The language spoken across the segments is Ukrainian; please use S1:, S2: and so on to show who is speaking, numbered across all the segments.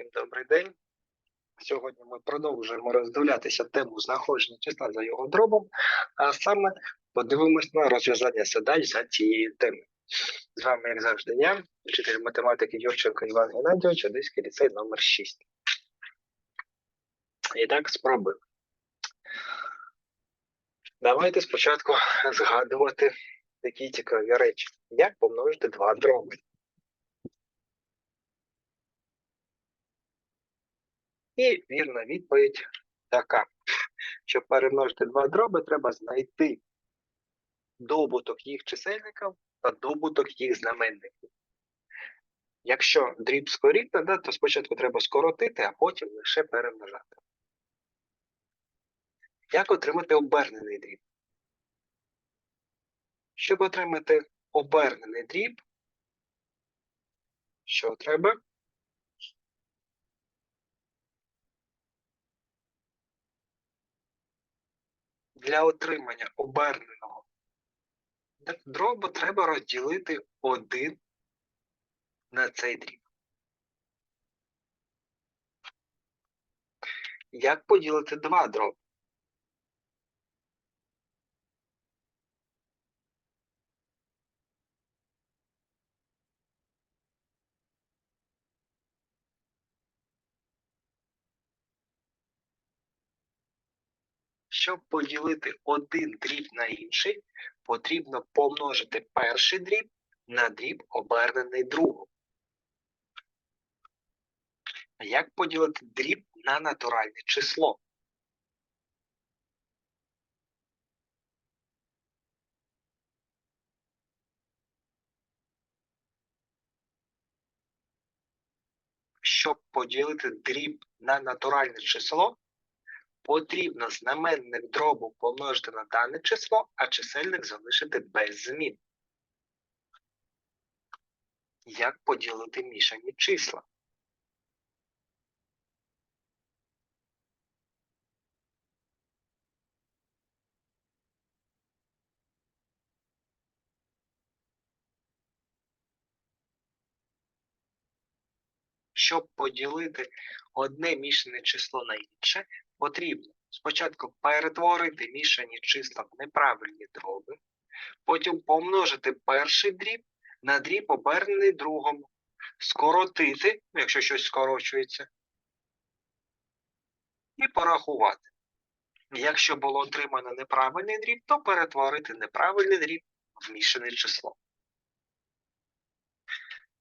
S1: Всім добрий день. Сьогодні ми продовжуємо роздивлятися тему знаходження числа за його дробом, а саме подивимось на розв'язання задач за цією темою. З вами, як завжди, я, вчитель математики Юрченко Іван Геннадійович, Одеський ліцей номер 6. І так, спробуємо. Давайте спочатку згадувати такі цікаві речі. Як помножити два дроби? І вірна відповідь така. Щоб перемножити два дроби, треба знайти добуток їх чисельників та добуток їх знаменників. Якщо дріб скорітно, да, то спочатку треба скоротити, а потім лише перемножати. Як отримати обернений дріб? Щоб отримати обернений дріб, що треба? Для отримання оберненого дробу треба розділити один на цей дріб. Як поділити два дроби? Щоб поділити один дріб на інший, потрібно помножити перший дріб на дріб обернений другом. А як поділити дріб на натуральне число? Щоб поділити дріб на натуральне число, потрібно знаменник дробу помножити на дане число, а чисельник залишити без змін. Як поділити мішані числа? Щоб поділити одне мішане число на інше, потрібно спочатку перетворити мішані числа в неправильні дроби, потім помножити перший дріб на дріб обернений другому, скоротити, якщо щось скорочується, і порахувати. Якщо було отримано неправильний дріб, то перетворити неправильний дріб в мішане число.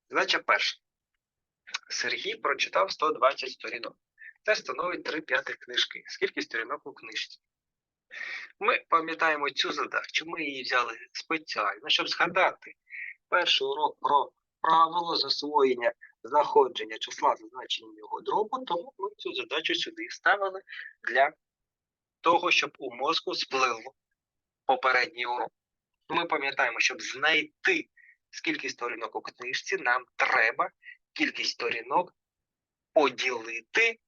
S1: Задача перша. Сергій прочитав 120 сторінок. Це становить 3 п'ятих книжки. Скільки сторінок у книжці? Ми пам'ятаємо цю задачу. Ми її взяли спеціально, щоб згадати перший урок про правило засвоєння знаходження числа за значенням його дробу, тому ми цю задачу сюди вставили для того, щоб у мозку сплило попередній урок. Ми пам'ятаємо, щоб знайти скільки сторінок у книжці, нам треба кількість сторінок поділити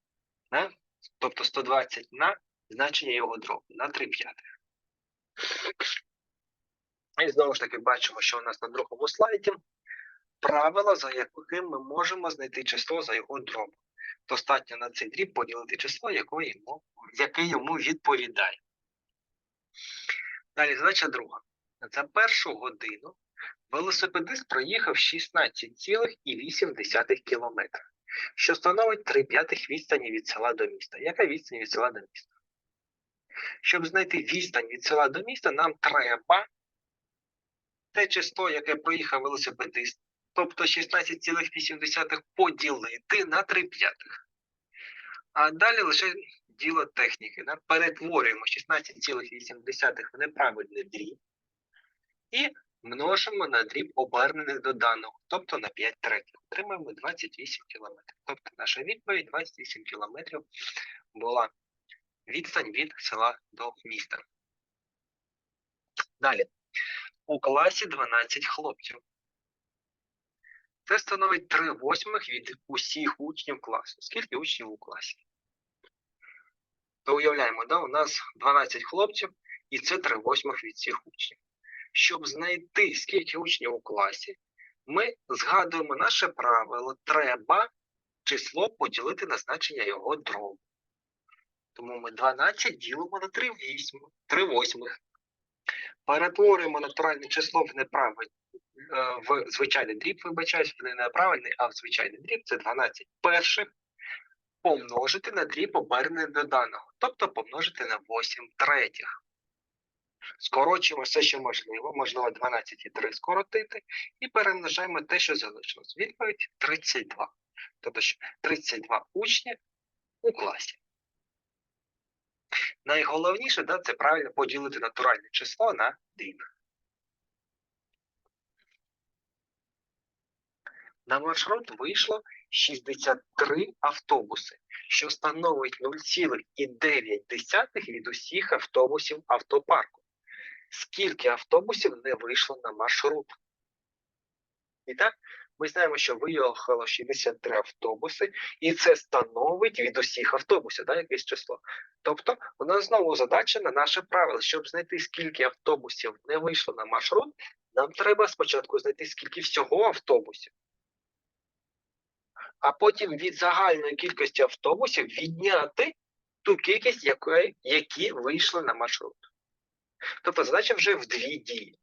S1: на, тобто 120 на значення його дробу на 3 п'ятих. І знову ж таки бачимо, що у нас на другому слайді правила, за яким ми можемо знайти число за його дробом. Достатньо на цей дріб поділити число, йому, яке йому відповідає. Далі задача друга. За першу годину велосипедист проїхав 16,8 км, що становить 3 п'ятих відстані від села до міста. Яка відстань від села до міста? Щоб знайти відстань від села до міста, нам треба те число, яке проїхав велосипедист, тобто 16,8 поділити на 3 п'ятих. А далі лише діло техніки. Да? Перетворюємо 16,8 в неправильний дріб і множимо на дріб обернених до даного, тобто на 5 третіх. Отримаємо 28 км. Тобто наша відповідь 28 км була відстань від села до міста. Далі. У класі 12 хлопців. Це становить 3 восьмих від усіх учнів класу. Скільки учнів у класі? То уявляємо, да, у нас 12 хлопців, і це 3 восьмих від всіх учнів. Щоб знайти, скільки учнів у класі, ми згадуємо наше правило. Треба число поділити на значення його дробу. Тому ми 12 ділимо на 3 вісьми, 3 восьмих. Перетворюємо натуральне число в неправильне, в звичайний дріб, вибачаюсь, в не неправильний, а в звичайний дріб це 12 перших помножити на дріб обернений до даного, тобто помножити на 8 третіх. Скорочуємо все, що можливо, можливо 12 і 3 скоротити, і перемножаємо те, що залишилось. Відповідь 32. Тобто що 32 учні у класі. Найголовніше да, це правильно поділити натуральне число на дріб. На маршрут вийшло 63 автобуси, що становить 0,9 від усіх автобусів автопарку. Скільки автобусів не вийшло на маршрут? І так, ми знаємо, що виїхало 63 автобуси, і це становить від усіх автобусів, да, якесь число. Тобто, у нас знову задача на наше правило. Щоб знайти, скільки автобусів не вийшло на маршрут, нам треба спочатку знайти, скільки всього автобусів а потім від загальної кількості автобусів відняти ту кількість, які вийшли на маршрут. Тобто задача вже в дві дії.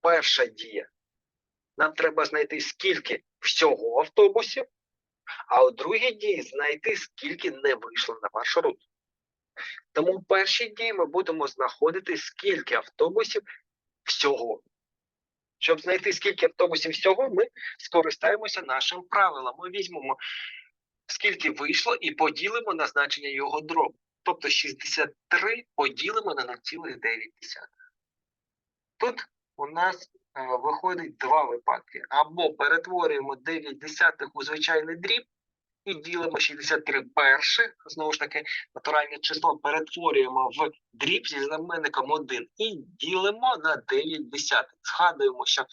S1: Перша дія. Нам треба знайти, скільки всього автобусів, а у другій дії знайти, скільки не вийшло на маршрут. Тому в першій дії ми будемо знаходити, скільки автобусів всього. Щоб знайти скільки автобусів всього, ми скористаємося нашим правилом. Ми візьмемо, скільки вийшло, і поділимо на значення його дробу. Тобто 63 поділимо на 0,9. Тут у нас е, виходить два випадки. Або перетворюємо 9 десятих у звичайний дріб, і ділимо 63 перших, знову ж таки, натуральне число перетворюємо в дріб зі знаменником 1 і ділимо на 9 десятих. Згадуємо, що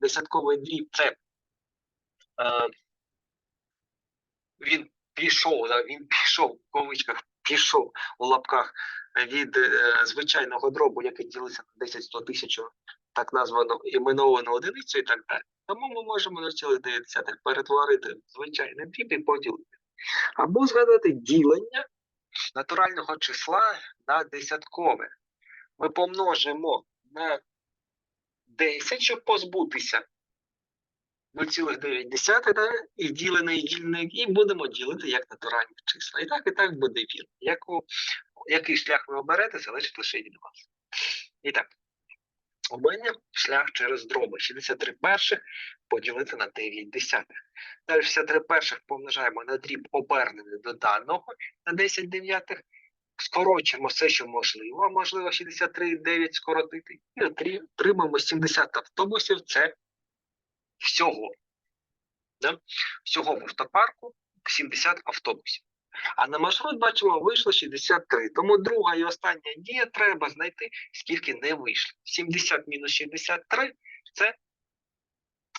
S1: десятковий дріб це е, він пішов, да, він пішов в кавичках, пішов у лапках від е, звичайного дробу, який ділиться на 10 100 тисяч, так названо іменовану одиницю і так далі. Тому ми можемо 0,9 перетворити в звичайний дріб і поділити. Або згадати ділення натурального числа на десяткове. Ми помножимо на 10, щоб позбутися 0,9 да? і ділений дільник, і будемо ділити як натуральні числа. І так, і так буде вірно. Яку, який шлях ви оберете, залежить лише від вас. І так. У мене шлях через дроби. 63 перших поділити на 9 десятих. Далі 63 перших помножаємо на дріб обернений до даного на 10 дев'ятих. Скорочуємо все, що можливо, можливо 63,9 скоротити. І отримаємо 70 автобусів. Це всього. Да? Всього в автопарку 70 автобусів. А на маршрут, бачимо, вийшло 63. Тому друга і остання дія треба знайти, скільки не вийшло. 70 мінус 63 це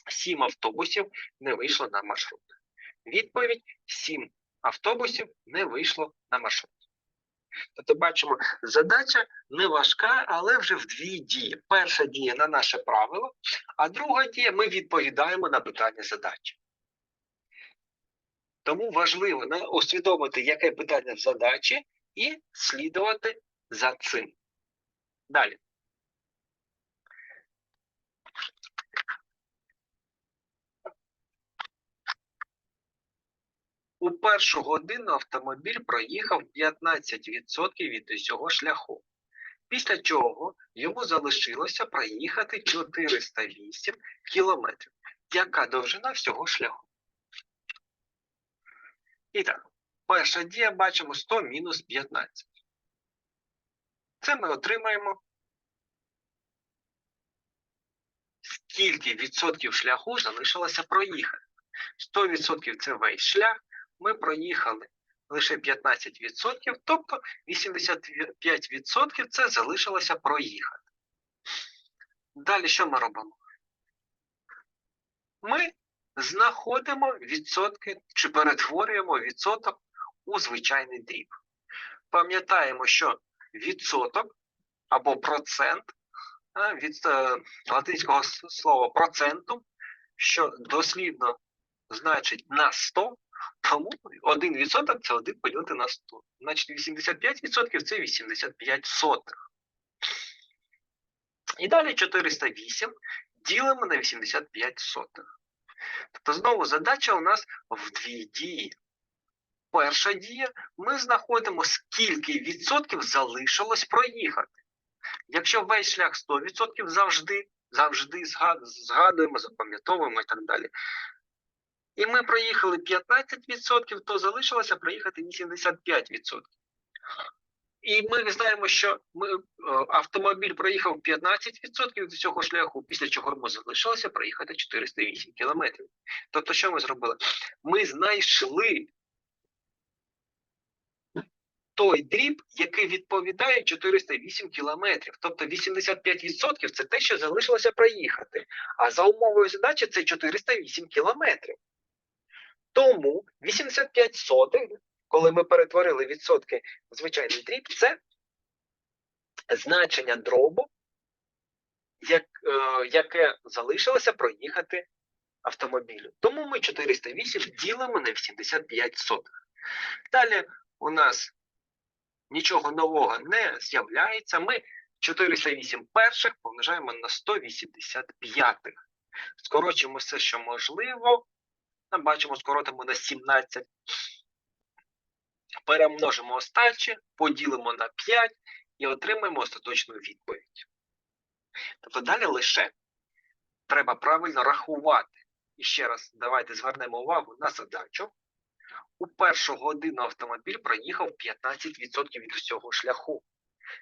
S1: 7 автобусів не вийшло на маршрут. Відповідь: 7 автобусів не вийшло на маршрут. Тобто, бачимо, задача не важка, але вже в дві дії. Перша дія на наше правило, а друга дія ми відповідаємо на питання задачі. Тому важливо не, усвідомити, яке питання в задачі, і слідувати за цим. Далі. У першу годину автомобіль проїхав 15% від усього шляху. Після чого йому залишилося проїхати 408 кілометрів. Яка довжина всього шляху? І так, перша дія бачимо 100 мінус 15. Це ми отримаємо. Скільки відсотків шляху залишилося проїхати? 100% це весь шлях. Ми проїхали лише 15%, тобто 85% це залишилося проїхати. Далі що ми робимо? Ми знаходимо відсотки чи перетворюємо відсоток у звичайний дріб. Пам'ятаємо, що відсоток або процент від е, латинського слова процентум, що дослідно значить на 100, Тому 1% це 1 поділити на 100. Значить 85% це 85 сотих. І далі 408 ділимо на 85 сотих. Тобто знову задача у нас в дві дії. Перша дія, ми знаходимо, скільки відсотків залишилось проїхати. Якщо весь шлях 100% завжди, завжди згадуємо, запам'ятовуємо і так далі. І ми проїхали 15%, то залишилося проїхати 85%. І ми знаємо, що ми, е, автомобіль проїхав 15% до цього шляху, після чого йому залишилося проїхати 408 кілометрів. Тобто, що ми зробили? Ми знайшли той дріб, який відповідає 408 кілометрів. Тобто 85% це те, що залишилося проїхати. А за умовою задачі це 408 кілометрів. Тому 85 сотих, коли ми перетворили відсотки в звичайний дріб, це значення дробу, як, е, яке залишилося проїхати автомобілю. Тому ми 408 ділимо на 85 сотих. Далі у нас нічого нового не з'являється. Ми 408 перших помножаємо на 185. Скорочимо все, що можливо. Там бачимо, скоротимо на 17. Перемножимо остачі, поділимо на 5 і отримаємо остаточну відповідь. Тобто далі лише треба правильно рахувати. І ще раз давайте звернемо увагу на задачу. У першу годину автомобіль проїхав 15% від всього шляху,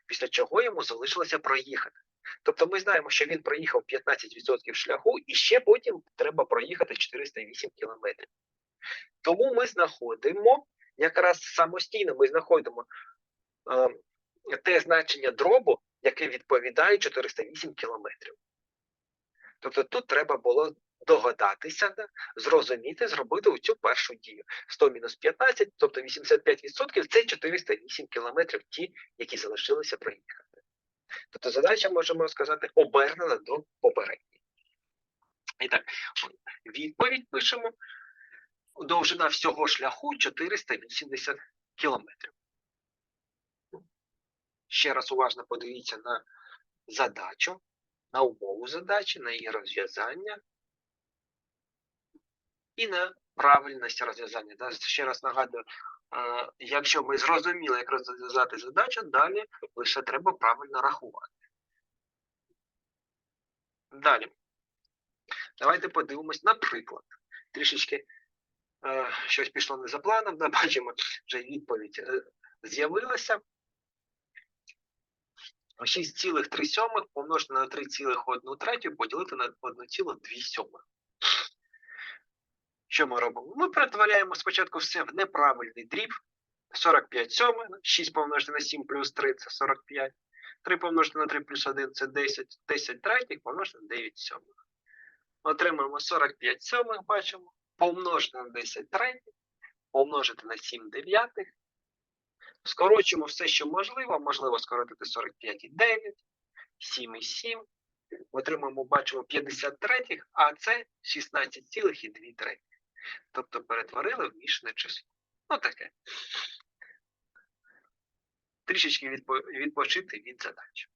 S1: після чого йому залишилося проїхати. Тобто ми знаємо, що він проїхав 15% шляху і ще потім треба проїхати 408 кілометрів. Тому ми знаходимо, якраз самостійно ми знаходимо е, те значення дробу, яке відповідає 408 кілометрів. Тобто тут треба було догадатися, да, зрозуміти, зробити цю першу дію. 100 мінус 15, тобто 85% це 408 кілометрів ті, які залишилися проїхати. Тобто задача, можемо сказати, обернена до попередньої. І так, відповідь пишемо. Довжина всього шляху 480 кілометрів. Ще раз уважно подивіться на задачу, на умову задачі, на її розв'язання і на правильність розв'язання. Ще раз нагадую, якщо ми зрозуміли, як розв'язати задачу, далі лише треба правильно рахувати. Далі. Давайте подивимось, наприклад, трішечки е, щось пішло не за планом, да, бачимо, вже відповідь е, з'явилася. 6,3 помножити на 3,1 третю поділити на 1,2 сьомих. Що ми робимо? Ми перетворяємо спочатку все в неправильний дріб. 45 сьомих, 6 помножити на 7 плюс 3 це 45. 3 помножити на 3 плюс 1 це 10, 10 третіх помножити на 9 сьомих. Отримаємо 45 сьомих, бачимо, помножити на 10 третіх, помножити на 7 дев'ятих. Скорочуємо все, що можливо. Можливо скоротити 45 і 9, 7 і 7. Отримаємо, бачимо 50 третіх, а це 16,2 третіх. Тобто перетворили в мішане число. Ну таке. Трішечки відпо відпочити від задач.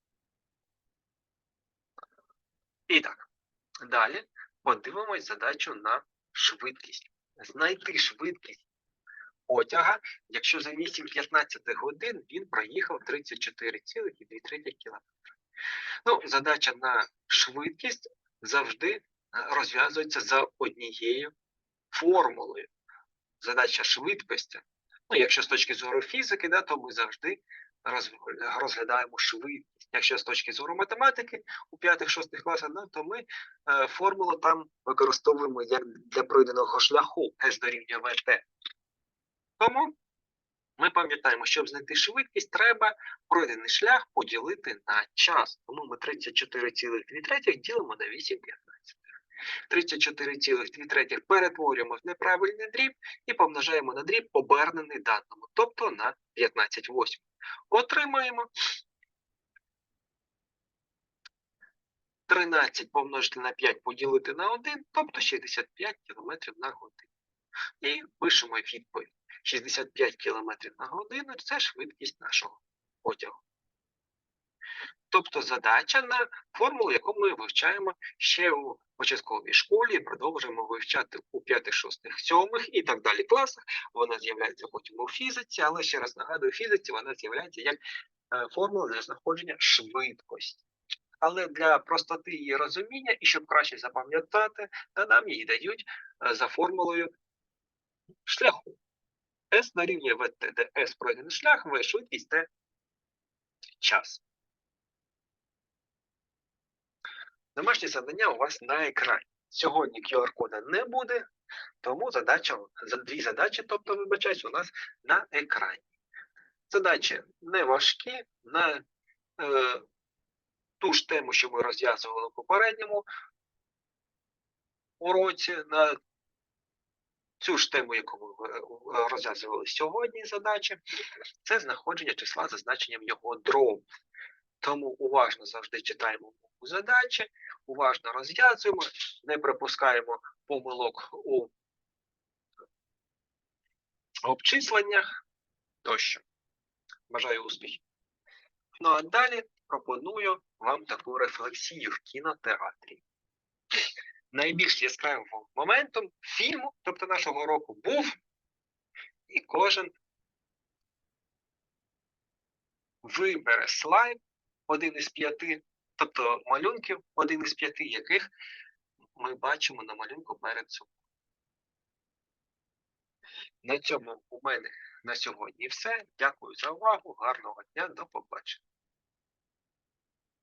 S1: І так, далі подивимось задачу на швидкість. Знайти швидкість потяга, якщо за 8-15 годин він проїхав 34,2 км. Ну, задача на швидкість завжди розв'язується за однією формулою. Задача швидкості. Ну, якщо з точки зору фізики, да, то ми завжди розглядаємо швидкість. Якщо з точки зору математики у 5-6 класах, да, то ми е, формулу там використовуємо як для пройденого шляху S дорівнює ВТ. Тому ми пам'ятаємо, щоб знайти швидкість, треба пройдений шлях поділити на час. Тому ми 34,2 ділимо на 8,15. 34,2 перетворюємо в неправильний дріб і помножаємо на дріб обернений даному, тобто на 15 восьм. Отримаємо 13 помножити на 5 поділити на 1, тобто 65 км на годину. і пишемо відповідь. 65 км на годину це швидкість нашого потягу. Тобто задача на формулу, яку ми вивчаємо ще у початковій школі, продовжуємо вивчати у 5, 6, 7 і так далі класах. Вона з'являється потім у фізиці, але ще раз нагадую, у фізиці вона з'являється як е, формула для знаходження швидкості. Але для простоти її розуміння і щоб краще запам'ятати, нам її дають е, за формулою шляху. S дорівнює ВТ, де S пройдений шлях, В швидкість, Т час. Домашнє завдання у вас на екрані. Сьогодні QR-кода не буде, тому задача, за дві задачі, тобто, вибачаюсь, у нас на екрані. Задачі не важкі, на е, ту ж тему, що ми розв'язували в попередньому уроці, на цю ж тему, яку ми е, е, розв'язували сьогодні задачі, це знаходження числа за значенням його дробу. Тому уважно завжди читаємо задачі, уважно розв'язуємо, не припускаємо помилок у обчисленнях тощо. Бажаю успіхів. Ну а далі пропоную вам таку рефлексію в кінотеатрі. Найбільш яскравим моментом фільму, тобто нашого року, був і кожен вибере слайд один із п'яти, тобто малюнків один із п'яти, яких ми бачимо на малюнку перед собою. На цьому у мене на сьогодні все. Дякую за увагу. Гарного дня, до побачення.